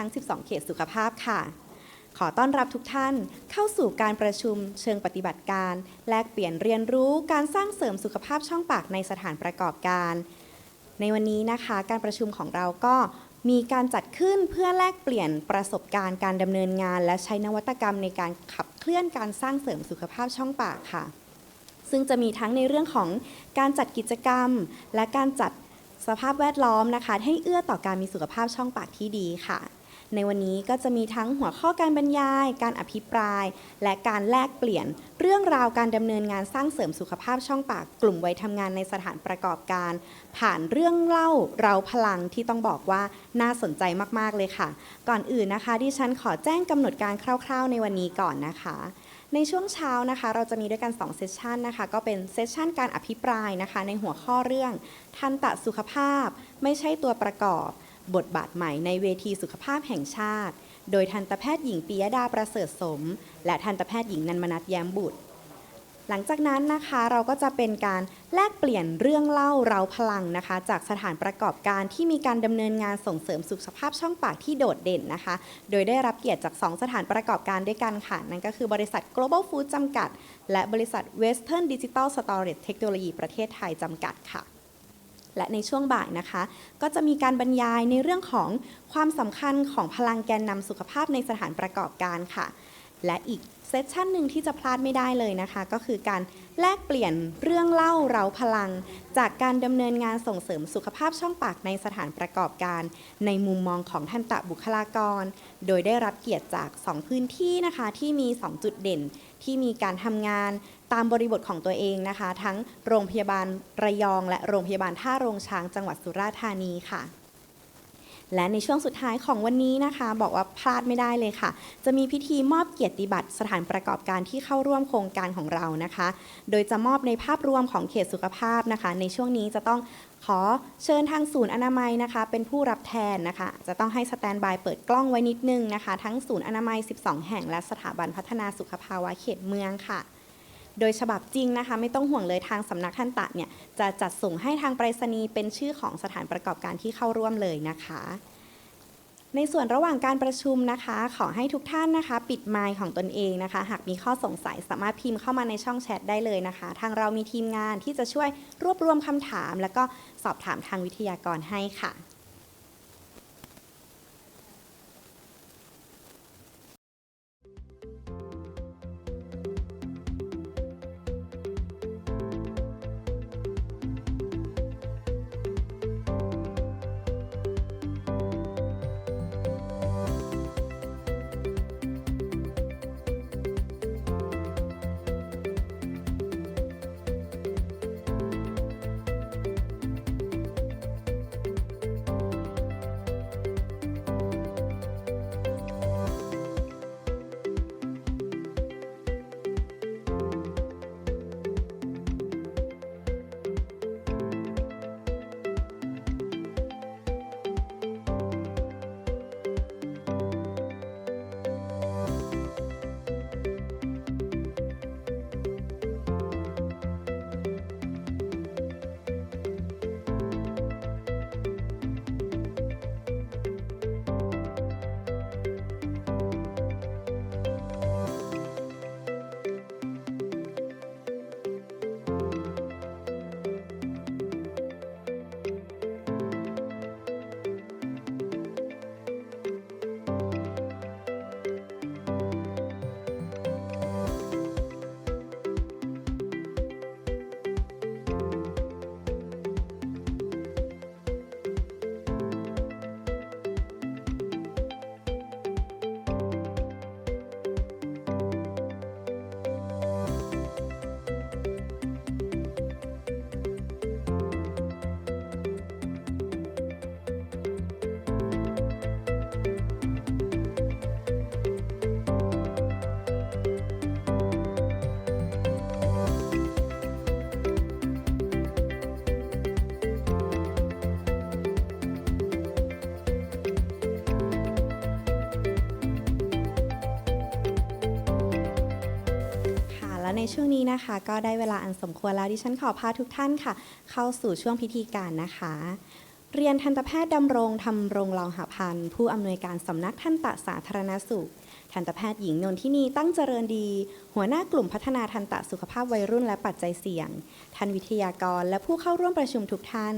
ทั้ง 12 เขตสุขภาพค่ะ ขอต้อนรับทุกท่านเข้าสู่การประชุมเชิงปฏิบัติการ แลกเปลี่ยนเรียนรู้การสร้างเสริมสุขภาพช่องปากในสถานประกอบการ ในวันนี้นะคะการประชุมของเราก็มีการจัดขึ้นเพื่อแลกเปลี่ยนประสบการณ์การดำเนินงาน และใช้นวัตกรรมในการขับเคลื่อนการสร้างเสริมสุขภาพช่องปากค่ะ ซึ่งจะมีทั้งในเรื่องของการจัดกิจกรรม และการจัดสภาพแวดล้อมนะคะ ให้เอื้อต่อการมีสุขภาพช่องปากที่ดีค่ะ ในวันนี้ก็จะมีทั้งหัวข้อการบรรยาย การอภิปราย และการแลกเปลี่ยน เรื่องราวการดำเนินงานสร้างเสริมสุขภาพช่องปากกลุ่มวัยทำงานในสถานประกอบการ ผ่านเรื่องเล่าเราพลังที่ต้องบอกว่าน่าสนใจมากๆเลยค่ะ ก่อนอื่นนะคะดิฉันขอแจ้งกำหนดการคร่าว ๆ ในวันนี้ก่อนนะคะในช่วงเช้านะคะเราจะมีด้วยกัน2เซสชันนะคะก็เป็นเซสชันการอภิปรายนะคะในหัวข้อเรื่องทันตะสุขภาพ ไม่ใช่ตัวประกอบ บทบาทใหม่ในเวทีสุขภาพแห่งชาติ โดยทันตแพทย์หญิงปิยดาประเสริฐสม และทันตแพทย์หญิงนันมนัทแย้มบุตร หลังจากนั้นนะคะเราก็จะเป็นการแลกเปลี่ยนเรื่องเล่าเราพลังนะคะ จากสถานประกอบการที่มีการดำเนินงานส่งเสริมสุขภาพช่องปากที่โดดเด่นนะคะ โดยได้รับเกียรติจาก 2 สถานประกอบการด้วยกันค่ะ นั่นก็คือบริษัท Global Food จำกัด และบริษัท Western Digital Storage Technology ประเทศไทยจำกัดค่ะ และในช่วงบ่ายนะคะ ก็จะมีการบรรยายในเรื่องของความสำคัญของพลังแกนนำสุขภาพในสถานประกอบการค่ะ และอีกเซสชันหนึ่งที่จะพลาดไม่ได้เลยนะคะ ก็คือการแลกเปลี่ยนเรื่องเล่าเราพลัง จากการดำเนินงานส่งเสริมสุขภาพช่องปากในสถานประกอบการ ในมุมมองของทันตะบุคลากร โดยได้รับเกียรติจาก 2 พื้นที่นะคะที่มี 2 จุดเด่น ที่มีการทำงาน ตามบริบทของตัวเองนะคะ ทั้งโรงพยาบาลระยอง และโรงพยาบาลท่าโรงช้างจังหวัดสุราษฎร์ธานีค่ะ และในช่วงสุดท้ายของวันนี้นะคะ บอกว่าพลาดไม่ได้เลยค่ะ จะมีพิธีมอบเกียรติบัตรสถานประกอบการที่เข้าร่วมโครงการของเรานะคะ โดยจะมอบในภาพรวมของเขตสุขภาพนะคะ ในช่วงนี้จะต้องขอเชิญทางศูนย์อนามัยนะคะ เป็นผู้รับแทนนะคะ จะต้องให้สแตนบายเปิดกล้องไว้นิดนึงนะคะ ทั้งศูนย์อนามัย 12 แห่งและสถาบันพัฒนาสุขภาวะเขตเมืองค่ะ โดยฉบับจริงนะคะ ไม่ต้องห่วงเลยทางสำนักทันตะเนี่ยจะจัดส่งให้ทางไปรษณีย์เป็นชื่อของสถานประกอบการที่เข้าร่วมเลยนะคะ ในส่วนระหว่างการประชุมนะคะ ขอให้ทุกท่านนะคะ ปิดไมค์ของตนเองนะคะ หากมีข้อสงสัยสามารถพิมพ์เข้ามาในช่องแชทได้เลยนะคะ ทางเรามีทีมงานที่จะช่วยรวบรวมคำถาม แล้วก็สอบถามทางวิทยากรให้ค่ะ ในช่วงนี้นะคะ ก็ได้เวลาอันสมควรแล้วดิฉันขอพาทุกท่านค่ะ เข้าสู่ช่วงพิธีการนะคะ เรียนทันตแพทย์ดำรงธรรมรงลองหาพันธ์ผู้อำนวยการสำนักทันตสาธารณสุขทันตแพทย์หญิงนนทินีตั้งเจริญดี หัวหน้ากลุ่มพัฒนาทันตสุขภาพวัยรุ่นและปัจจัยเสี่ยงท่านวิทยากรและผู้เข้าร่วมประชุมทุกท่าน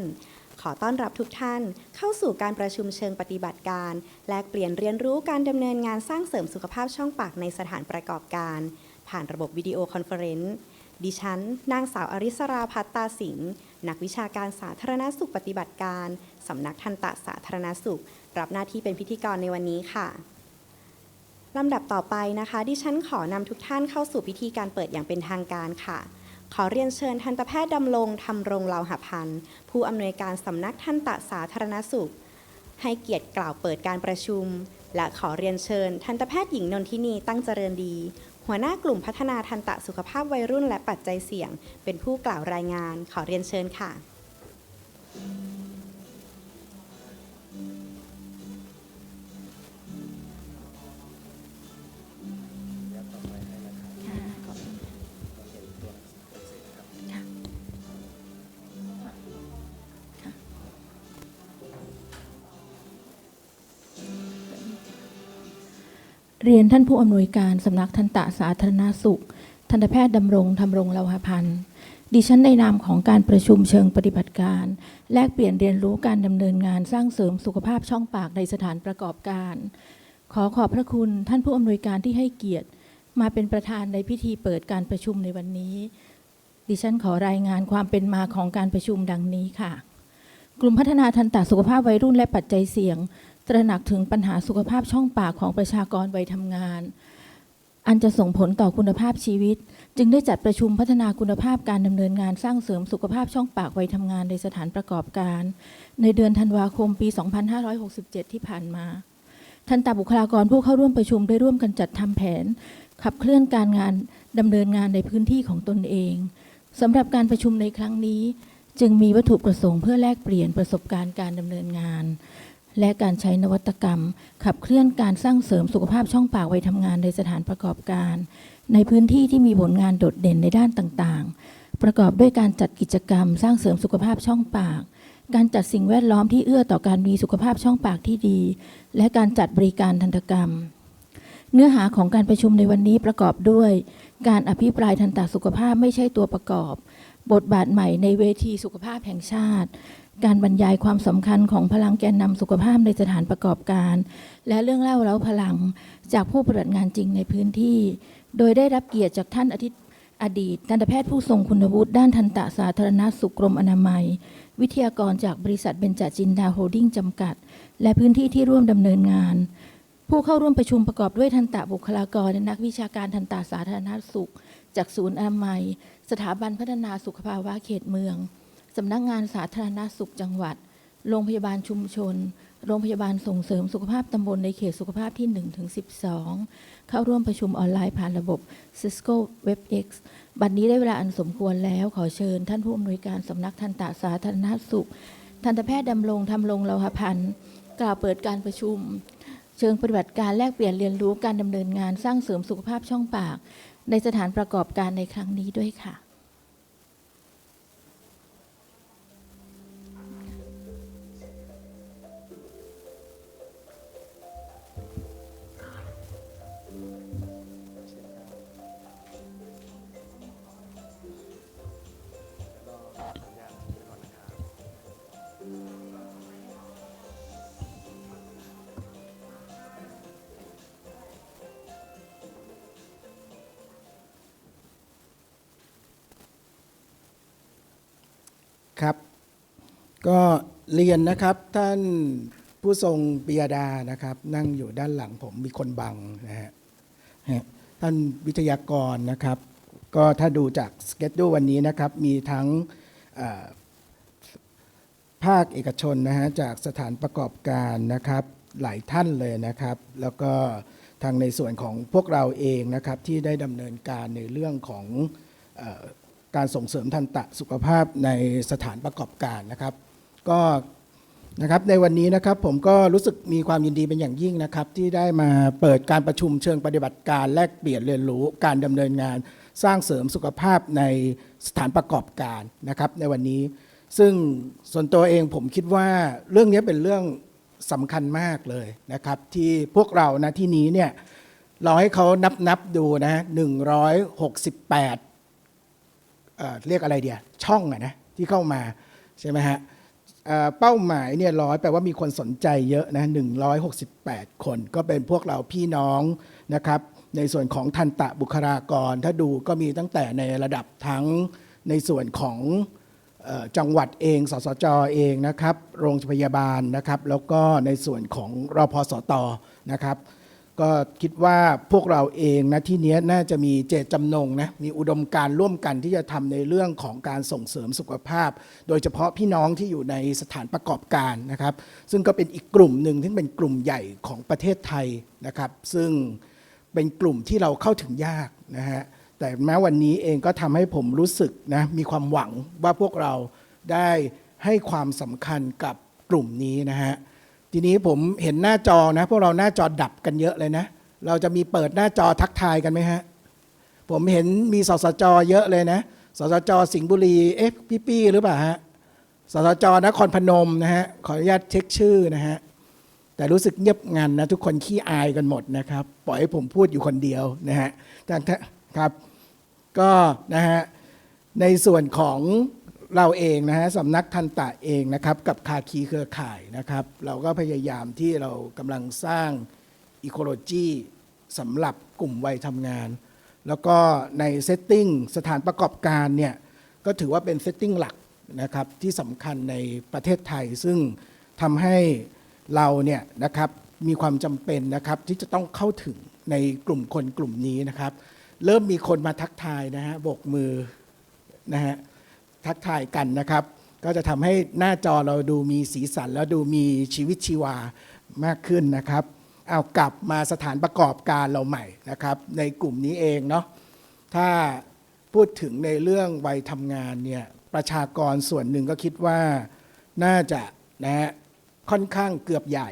ขอต้อนรับทุกท่าน เข้าสู่การประชุมเชิงปฏิบัติการ แลกเปลี่ยนเรียนรู้การดำเนินงานสร้างเสริมสุขภาพช่องปากในสถานประกอบการ ผ่านระบบวิดีโอคอนเฟอเรนซ์ดิฉัน นางสาวอริสราพัตตาสิงห์นักวิชาการสาธารณสุขปฏิบัติการ สำนักทันตสาธารณสุข รับหน้าที่เป็นพิธีกรในวันนี้ค่ะลำดับต่อไปนะคะ ดิฉันขอนำทุกท่านเข้าสู่พิธีการเปิดอย่างเป็นทางการค่ะ ขอเรียนเชิญทันตแพทย์ดำรงธรรมรงเลาหพันธ์ผู้อำนวยการสำนักทันตสาธารณสุข ให้เกียรติกล่าวเปิดการประชุม และขอเรียนเชิญทันตแพทย์หญิงนนทินีตั้งเจริญดี หัวหน้ากลุ่มพัฒนาทันตสุขภาพวัยรุ่นและปัจจัยเสี่ยง เป็นผู้กล่าวรายงานขอเรียนเชิญค่ะ เรียนท่านผู้อำนวยการสำนักทันตสาธารณสุข ทันตแพทย์ดำรงธรรมรงเลาหพันธ์ดิฉันในนามของการประชุมเชิงปฏิบัติการ แลกเปลี่ยนเรียนรู้การดำเนินงานสร้างเสริมสุขภาพช่องปากในสถานประกอบการ ขอขอบพระคุณท่านผู้อำนวยการที่ให้เกียรติ มาเป็นประธานในพิธีเปิดการประชุมในวันนี้ ดิฉันขอรายงานความเป็นมาของการประชุมดังนี้ค่ะ กลุ่มพัฒนาทันตสุขภาพวัยรุ่นและปัจจัยเสี่ยง ตระหนักถึงปัญหาสุขภาพช่องปากของประชากรวัยทำงาน อันจะส่งผลต่อคุณภาพชีวิต จึงได้จัดประชุมพัฒนาคุณภาพการดำเนินงานสร้างเสริมสุขภาพช่องปากวัยทำงานในสถานประกอบการ ในเดือนธันวาคมปี 2567 ที่ผ่านมาทันตบุคลากรผู้เข้าร่วมประชุมได้ร่วมกันจัดทำแผน ขับเคลื่อนการงานดำเนินงานในพื้นที่ของตนเองสำหรับการประชุมในครั้งนี้ จึงมีวัตถุประสงค์เพื่อแลกเปลี่ยนประสบการณ์การดำเนินงาน และการใช้นวัตกรรม ขับเคลื่อนการสร้างเสริมสุขภาพช่องปากไว้ทำงานในสถานประกอบการ ในพื้นที่ที่มีผลงานโดดเด่นในด้านต่างๆ ประกอบด้วยการจัดกิจกรรม สร้างเสริมสุขภาพช่องปาก การจัดสิ่งแวดล้อมที่เอื้อต่อการมีสุขภาพช่องปากที่ดี และการจัดบริการทันตกรรม เนื้อหาของการประชุมในวันนี้ประกอบด้วย การอภิปรายทันตสุขภาพไม่ใช่ตัวประกอบ บทบาทใหม่ในเวทีสุขภาพแห่งชาติ การบรรยายความสำคัญของพลังแกนนำสุขภาพในสถานประกอบการ และเรื่องเล่าเล้าพลังจากผู้ปฏิบัติงานจริงในพื้นที่ โดยได้รับเกียรติจากท่านอาทิตย์อดีตทันตแพทย์ผู้ทรงคุณวุฒิด้านทันตสาธารณสุขกรมอนามัย วิทยากรจากบริษัทเบญจจินดาโฮลดิ้งจำกัด และพื้นที่ที่ร่วมดำเนินงาน ผู้เข้าร่วมประชุมประกอบด้วยทันตบุคลากรและนักวิชาการทันตสาธารณสุข จากศูนย์อนามัย สถาบันพัฒนาสุขภาวะเขตเมือง สำนักงานสาธารณสุขจังหวัด โรงพยาบาลชุมชน โรงพยาบาลส่งเสริมสุขภาพตำบลในเขตสุขภาพที่1ถึง12 เข้าร่วมประชุมออนไลน์ผ่านระบบ Cisco WebEx บัดนนี้ได้เวลาอันสมควรแล้วขอเชิญ ท่านผู้อำนวยการสำนักทันตสาธารณสุข ทันตแพทย์ดำรงทำรงเลาหพันธ์กล่าวเปิดการประชุม เชิงปฏิบัติการแลกเปลี่ยนเรียนรู้การดำเนินงานสร้างเสริมสุขภาพช่องปาก ในสถานประกอบการในครั้งนี้ด้วยค่ะ ครับ ก็เรียนนะครับท่านผู้ทรงปิยดานะครับ นั่งอยู่ด้านหลังผมมีคนบังนะฮะท่านวิทยากรนะครับ ก็ถ้าดูจากสเก็ตดูวันนี้นะครับ มีทั้งภาคเอกชนนะฮะจากสถานประกอบการนะครับหลายท่านเลยนะครับ แล้วก็ทางในส่วนของพวกเราเองนะครับที่ได้ดำเนินการในเรื่องของ การส่งเสริมทันตะสุขภาพในสถานประกอบการนะครับ ก็นะครับในวันนี้นะครับผมก็รู้สึกมีความยินดีเป็นอย่างยิ่งนะครับ ที่ได้มาเปิดการประชุมเชิงปฏิบัติการแลกเปลี่ยนเรียนรู้การดำเนินงาน สร้างเสริมสุขภาพในสถานประกอบการนะครับ ในวันนี้ ซึ่งส่วนตัวเองผมคิดว่าเรื่องนี้เป็นเรื่องสำคัญมากเลยนะครับ ที่พวกเรานะที่นี้เนี่ยเราให้เขานับนับดูนะ168 เรียกอะไรเดียช่องอะนะที่เข้ามาใช่ไหมฮะเป้าหมายเนี่ยร้อยแปลว่ามีคนสนใจเยอะนะ168 คน ก็เป็นพวกเราพี่น้องนะครับ ในส่วนของทันตะบุคลากร ถ้าดูก็มีตั้งแต่ในระดับทั้งในส่วนของออจังหวัดเอง สสจเองนะครับ โรงพยาบาลนะครับ แล้วก็ในส่วนของรพสตนะครับ ก็คิดว่าพวกเราเองนะที่นี้น่าจะมีเจตจำนงนะมีอุดมการร่วมกันที่จะทำในเรื่องของการส่งเสริมสุขภาพ โดยเฉพาะพี่น้องที่อยู่ในสถานประกอบการนะครับ ซึ่งก็เป็นอีกกลุ่มหนึ่งที่เป็นกลุ่มใหญ่ของประเทศไทยนะครับ ซึ่งเป็นกลุ่มที่เราเข้าถึงยากนะฮะแต่แม้วันนี้เองก็ทำให้ผมรู้สึกนะมีความหวังว่าพวกเราได้ให้ความสำคัญกับกลุ่มนี้นะฮะ ทีนี้ผมเห็นหน้าจอนะ พวกเราหน้าจอดับกันเยอะเลยนะ เราจะมีเปิดหน้าจอทักทายกันไหมฮะ ผมเห็นมีสสจเยอะเลยนะ สสจสิงห์บุรี เอ๊ะพี่ปี้หรือเปล่าฮะ สสจนครพนมนะฮะ ขออนุญาตเช็คชื่อนะฮะ แต่รู้สึกเงียบงันนะ ทุกคนขี้อายกันหมดนะครับ ปล่อยให้ผมพูดอยู่คนเดียวนะฮะแต่ถ้าครับ ก็นะฮะ ในส่วนของ เราเองนะฮะสำนักทันตะเองนะครับกับคาคีเครือข่ายนะครับ เราก็พยายามที่เรากำลังสร้างอีโคโลจีสำหรับกลุ่มวัยทำงาน แล้วก็ในเซตติ้งสถานประกอบการเนี่ยก็ถือว่าเป็นเซตติ้งหลักนะครับที่สำคัญในประเทศไทย ซึ่งทำให้เราเนี่ยนะครับมีความจำเป็นนะครับที่จะต้องเข้าถึงในกลุ่มคนกลุ่มนี้นะครับ เริ่มมีคนมาทักทายนะฮะโบกมือนะฮะ ทักทายกันนะครับ ก็จะทำให้หน้าจอเราดูมีสีสัน แล้วดูมีชีวิตชีวามากขึ้นนะครับ เอากลับมาสถานประกอบการเราใหม่นะครับ ในกลุ่มนี้เองเนาะถ้าพูดถึงในเรื่องวัยทำงานเนี่ยประชากรส่วนหนึ่งก็คิดว่าน่าจะนะฮะค่อนข้างเกือบใหญ่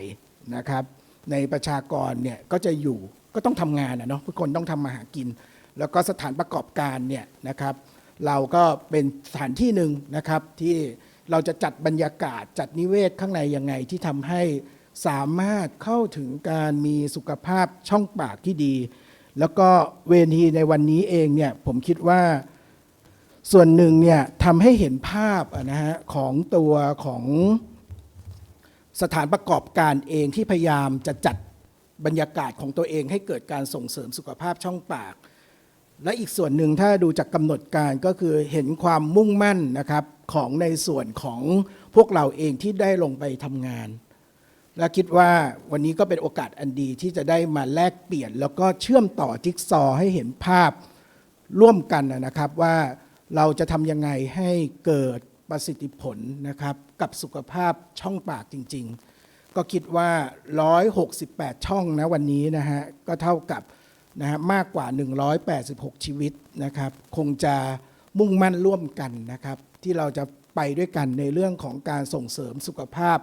นะครับ ในประชากรเนี่ยก็จะอยู่ก็ต้องทำงานนะเนาะทุกคนต้องทำมาหากิน แล้วก็สถานประกอบการเนี่ยนะครับ เราก็เป็นสถานที่หนึ่งนะครับที่เราจะจัดบรรยากาศจัดนิเวศข้างในยังไงที่ทำให้สามารถเข้าถึงการมีสุขภาพช่องปากที่ดี แล้วก็เวทีในวันนี้เองเนี่ยผมคิดว่าส่วนหนึ่งเนี่ยทำให้เห็นภาพนะฮะของตัวของสถานประกอบการเองที่พยายามจะจัดบรรยากาศของตัวเองให้เกิดการส่งเสริมสุขภาพช่องปาก และอีกส่วนหนึ่งถ้าดูจากกำหนดการก็คือเห็นความมุ่งมั่นนะครับของในส่วนของพวกเราเองที่ได้ลงไปทำงาน และคิดว่าวันนี้ก็เป็นโอกาสอันดีที่จะได้มาแลกเปลี่ยน แล้วก็เชื่อมต่อจิ๊กซอว์ให้เห็นภาพร่วมกันนะครับว่าเราจะทำยังไงให้เกิดประสิทธิผลนะครับกับสุขภาพช่องปากจริง ๆ ก็คิดว่า 168 ช่องนะวันนี้นะฮะก็เท่ากับ นะฮะมากกว่า 186 ชีวิตนะครับ คงจะมุ่งมั่นร่วมกันนะครับ ที่เราจะไปด้วยกันในเรื่องของการส่งเสริมสุขภาพ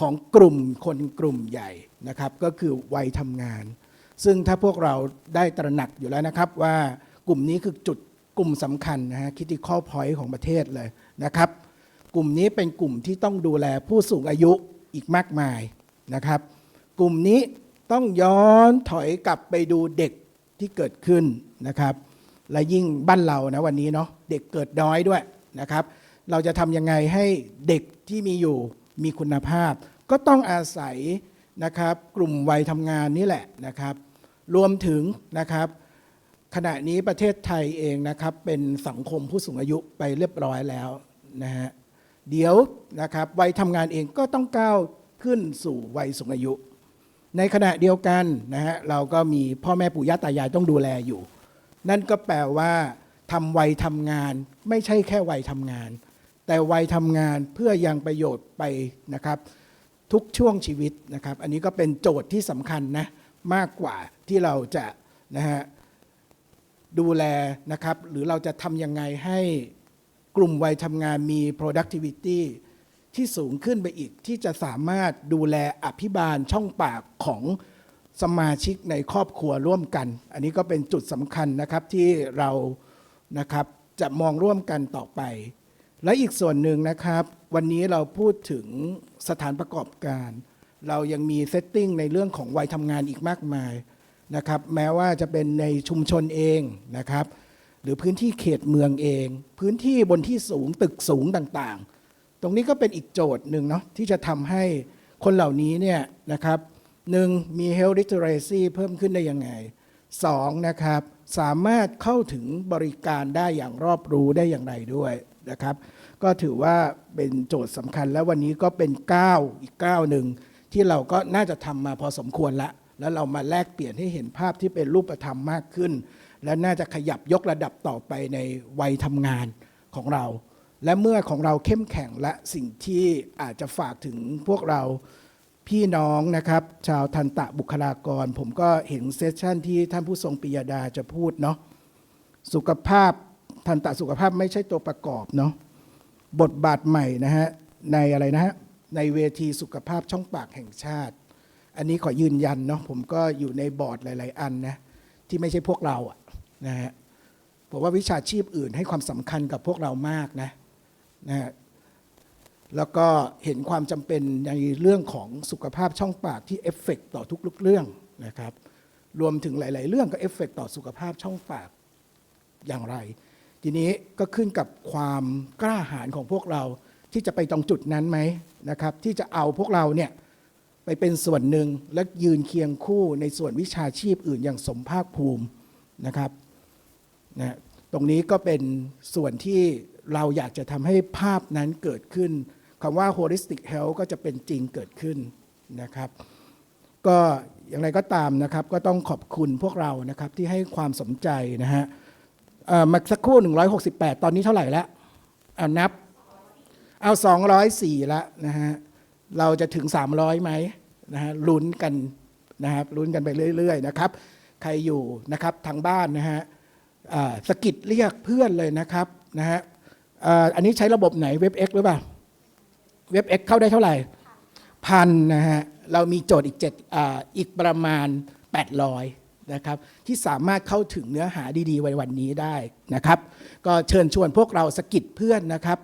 ของกลุ่มคนกลุ่มใหญ่นะครับ ก็คือวัยทำงาน ซึ่งถ้าพวกเราได้ตระหนักอยู่แล้วนะครับว่ากลุ่มนี้คือจุดกลุ่มสำคัญนะฮะคิดที่ข้อพอยของประเทศเลยนะครับ กลุ่มนี้เป็นกลุ่มที่ต้องดูแลผู้สูงอายุอีกมากมายนะครับ กลุ่มนี้ต้องย้อนถอยกลับไปดูเด็ก ที่เกิดขึ้นนะครับ และยิ่งบ้านเรานะวันนี้เนาะเด็กเกิดน้อยด้วยนะครับ เราจะทำยังไงให้เด็กที่มีอยู่มีคุณภาพ ก็ต้องอาศัยนะครับกลุ่มวัยทำงานนี่แหละนะครับ รวมถึงนะครับ ขณะนี้ประเทศไทยเองนะครับเป็นสังคมผู้สูงอายุไปเรียบร้อยแล้วนะฮะเดี๋ยวนะครับวัยทำงานเองก็ต้องก้าวขึ้นสู่วัยสูงอายุ ในขณะเดียวกันนะฮะเราก็มีพ่อแม่ปู่ย่าตายายต้องดูแลอยู่ นั่นก็แปลว่าทำวัยทำงาน ไม่ใช่แค่วัยทำงาน แต่วัยทำงานเพื่อยังประโยชน์ไปนะครับ ทุกช่วงชีวิตนะครับ อันนี้ก็เป็นโจทย์ที่สำคัญนะมากกว่าที่เราจะนะฮะดูแลนะครับ หรือเราจะทำยังไงให้กลุ่มวัยทำงานมี productivity ที่สูงขึ้นไปอีก ที่จะสามารถดูแลอภิบาลช่องปากของสมาชิกในครอบครัวร่วมกัน อันนี้ก็เป็นจุดสำคัญนะครับที่เรานะครับจะมองร่วมกันต่อไป และอีกส่วนหนึ่งนะครับ วันนี้เราพูดถึงสถานประกอบการ เรายังมีเซตติ้งในเรื่องของวัยทำงานอีกมากมายนะครับ แม้ว่าจะเป็นในชุมชนเองนะครับ หรือพื้นที่เขตเมืองเอง พื้นที่บนที่สูงตึกสูงต่างๆ ตรงนี้ก็เป็นอีกโจทย์หนึ่งเนาะที่จะทำให้คนเหล่านี้เนี่ยนะครับหนึ่งมี health literacy เพิ่มขึ้นได้ยังไงสองนะครับสามารถเข้าถึงบริการได้อย่างรอบรู้ได้อย่างไรด้วยนะครับ ก็ถือว่าเป็นโจทย์สำคัญ และวันนี้ก็เป็นก้าวอีกก้าวหนึ่งที่เราก็น่าจะทำมาพอสมควรละ แล้วเรามาแลกเปลี่ยนให้เห็นภาพที่เป็นรูปธรรมมากขึ้น และน่าจะขยับยกระดับต่อไปในวัยทำงานของเรา และเมื่อของเราเข้มแข็งและสิ่งที่อาจจะฝากถึงพวกเราพี่น้องนะครับ ชาวทันตะบุคลากร ผมก็เห็นเซสชันที่ท่านผู้ทรงปิยดาจะพูดเนาะสุขภาพทันตะสุขภาพไม่ใช่ตัวประกอบเนาะบทบาทใหม่นะฮะในอะไรนะฮะในเวทีสุขภาพช่องปากแห่งชาติ อันนี้ขอยืนยันเนาะผมก็อยู่ในบอร์ดหลาย ๆ อันนะที่ไม่ใช่พวกเราอะนะฮะผมว่าวิชาชีพอื่นให้ความสำคัญกับพวกเรามากนะ นะฮะแล้วก็เห็นความจำเป็นในเรื่องของสุขภาพช่องปากที่เอฟเฟกต่อทุกๆเรื่องนะครับรวมถึงหลาย ๆ เรื่องก็เอฟเฟกต่อสุขภาพช่องปากอย่างไร ทีนี้ก็ขึ้นกับความกล้าหาญของพวกเราที่จะไปตรงจุดนั้นไหมนะครับที่จะเอาพวกเราเนี่ยไปเป็นส่วนหนึ่งและยืนเคียงคู่ในส่วนวิชาชีพอื่นอย่างสมภาคภูมินะครับนะตรงนี้ก็เป็นส่วนที่ เราอยากจะทำให้ภาพนั้นเกิดขึ้นคำว่า holistic health ก็จะเป็นจริงเกิดขึ้นนะครับ ก็อย่างไรก็ตามนะครับ ก็ต้องขอบคุณพวกเรานะครับที่ให้ความสนใจนะฮะเอ่อมาสักครู่ 168 ตอนนี้เท่าไหร่แล้วเอานับ เอา 204ละนะฮะเราจะถึง 300ไหมนะฮะลุ้นกันนะครับลุ้นกันไปเรื่อย ๆ นะครับ ใครอยู่นะครับทางบ้านนะฮะสกิดเรียกเพื่อนเลยนะครับนะฮะ อันนี้ใช้ระบบไหนเว็บ X หรือเปล่าเว็บ X เข้าได้เท่าไหร่ พันนะฮะ เรามีโจทย์อีกเจ็ดอีกประมาณ 800 นะครับ ที่สามารถเข้าถึงเนื้อหาดีๆ ไว้วันนี้ได้นะครับ ก็เชิญชวนพวกเราสกิดเพื่อนนะครับ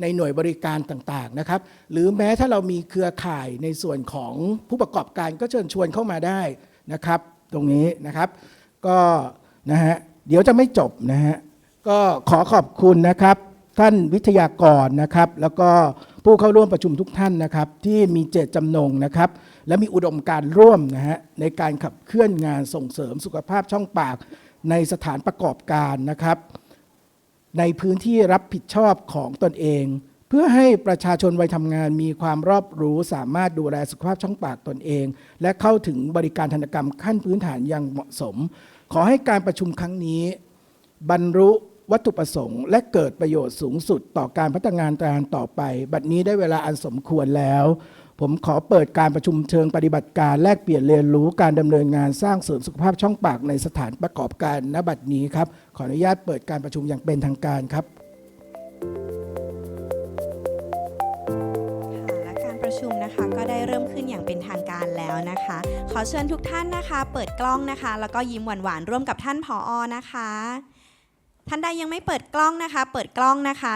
ในหน่วยบริการต่างๆนะครับ หรือแม้ถ้าเรามีเครือข่ายในส่วนของผู้ประกอบการก็เชิญชวนเข้ามาได้นะครับ ตรงนี้นะครับ ก็นะฮะเดี๋ยวจะไม่จบนะฮะก็ขอขอบคุณนะครับ ท่านวิทยากรนะครับ แล้วก็ผู้เข้าร่วมประชุมทุกท่านนะครับ ที่มีเจตจำนงนะครับ และมีอุดมการร่วมนะฮะในการขับเคลื่อนงานส่งเสริมสุขภาพช่องปากในสถานประกอบการนะครับ ในพื้นที่รับผิดชอบของตนเอง เพื่อให้ประชาชนวัยทำงานมีความรอบรู้สามารถดูแลสุขภาพช่องปากตนเอง และเข้าถึงบริการทันกรรมขั้นพื้นฐานอย่างเหมาะสม ขอให้การประชุมครั้งนี้ บรรลุ วัตถุประสงค์ และเกิดประโยชน์สูงสุดต่อการพัฒนางานต่อไป บัดนี้ได้เวลาอันสมควรแล้ว ผมขอเปิดการประชุมเชิงปฏิบัติการแลกเปลี่ยนเรียนรู้การดำเนินงานสร้างเสริมสุขภาพช่องปากในสถานประกอบการณบัดนี้ครับ ขออนุญาตเปิดการประชุมอย่างเป็นทางการครับค่ะและการประชุมนะคะก็ได้เริ่มขึ้นอย่างเป็นทางการแล้วนะคะ ขอเชิญทุกท่านนะคะ เปิดกล้องนะคะ แล้วก็ยิ้มหวานๆร่วมกับท่านผออนะคะ ท่านใดยังไม่เปิดกล้องนะคะ เปิดกล้องนะคะ